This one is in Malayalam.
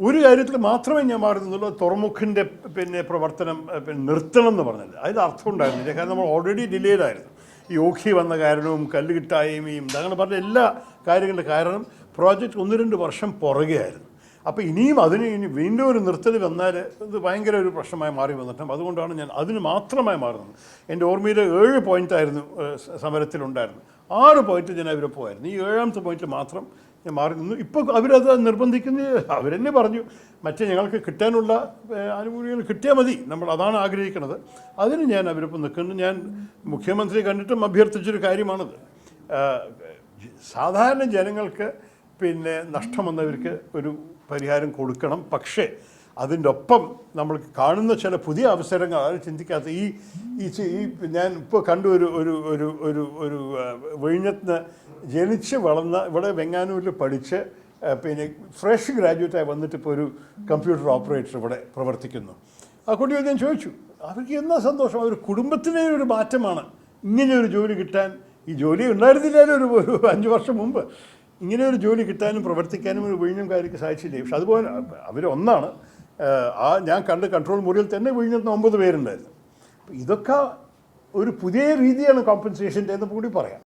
ഒരു കാര്യത്തിൽ മാത്രമേ ഞാൻ മാറുന്നുള്ളൂ. തുറമുഖിന്റെ പിന്നെ പ്രവർത്തനം പിന്നെ നിർത്തണം എന്ന് പറഞ്ഞത്. അതിൽ അർത്ഥം ഉണ്ടായിരുന്നില്ല. കാരണം നമ്മൾ ഓൾറെഡി ഡിലേഡായിരുന്നു ഈ ഓഖി വന്ന കാരണവും കല്ല് കിട്ടായ്മയും അങ്ങനെ പറഞ്ഞ എല്ലാ കാര്യങ്ങളുടെ കാരണം പ്രോജക്റ്റ് ഒന്ന് രണ്ട് വർഷം പുറകെ ആയിരുന്നു അപ്പോൾ ഇനിയും അതിന് ഇനി വീണ്ടും ഒരു നിർത്തൽ വന്നാൽ ഇത് ഭയങ്കര ഒരു പ്രശ്നമായി മാറി വന്നിട്ടും അതുകൊണ്ടാണ് ഞാൻ അതിന് മാത്രമായി മാറുന്നത്. എന്റെ ഓർമ്മയിൽ ഏഴ് പോയിന്റ് ആയിരുന്നു ഏഹ്, സ- സമരത്തിലുണ്ടായിരുന്നു ആറ് പോയിന്റ് ഞാൻ അവരെ പോയായിരുന്നു. ഈ ഏഴാമത്തെ പോയിന്റ് മാത്രം ഞാൻ മാറി നിന്നു. ഇപ്പോൾ അവരത് നിർബന്ധിക്കുന്ന. അവരെന്നെ പറഞ്ഞു മറ്റേ ഞങ്ങൾക്ക് കിട്ടാനുള്ള ആനുകൂല്യങ്ങൾ കിട്ടിയാൽ മതി. നമ്മൾ അതാണ് ആഗ്രഹിക്കുന്നത്. അതിന് ഞാൻ അവരൊപ്പം നിൽക്കുന്നു. ഞാൻ മുഖ്യമന്ത്രി കണ്ടിട്ടും അഭ്യർത്ഥിച്ചൊരു കാര്യമാണത്. സാധാരണ ജനങ്ങൾക്ക് പിന്നെ നഷ്ടം വന്നവർക്ക് ഒരു പരിഹാരം കൊടുക്കണം. പക്ഷേ അതിന്റെ ഒപ്പം നമ്മൾ കാണുന്ന ചില പുതിയ അവസരങ്ങൾ അത് ചിന്തിക്കാത്ത ഈ ഈ ഞാൻ ഇപ്പോൾ കണ്ടു ഒരു ഒരു ഒരു ഒരു ഒരു വിഴിഞ്ഞത്തിന് ജനിച്ച് വളർന്ന ഇവിടെ വെങ്ങാനൂരിൽ പഠിച്ച് പിന്നെ ഫ്രഷ് ഗ്രാജുവേറ്റായി വന്നിട്ട് ഇപ്പോൾ ഒരു കമ്പ്യൂട്ടർ ഓപ്പറേറ്റർ ഇവിടെ പ്രവർത്തിക്കുന്നു. ആ കുട്ടിയോട് ഞാൻ ചോദിച്ചു അവർക്ക് എന്നാ സന്തോഷം? അവർ കുടുംബത്തിനെ ഒരു മാറ്റമാണ്. ഇങ്ങനെ ഒരു ജോലി കിട്ടാൻ ഈ ജോലി ഉണ്ടായിരുന്നില്ലാലും ഒരു ഒരു അഞ്ച് വർഷം മുമ്പ്. ഇങ്ങനെ ഒരു ജോലി കിട്ടാനും പ്രവർത്തിക്കാനും ഒരു വിഴിഞ്ഞം കാര്യക്ക് സാധിച്ചില്ലേ? പക്ഷെ അതുപോലെ അവരൊന്നാണ് ആ ഞാൻ കണ്ട കൺട്രോൾ മുറിയിൽ തന്നെ വിഴിഞ്ഞത്തിന് ഒമ്പത് പേരുണ്ടായിരുന്നു. ഇതൊക്കെ ഒരു പുതിയ രീതിയാണ് കോമ്പൻസേഷന്റെ എന്ന് കൂടി പറയാം.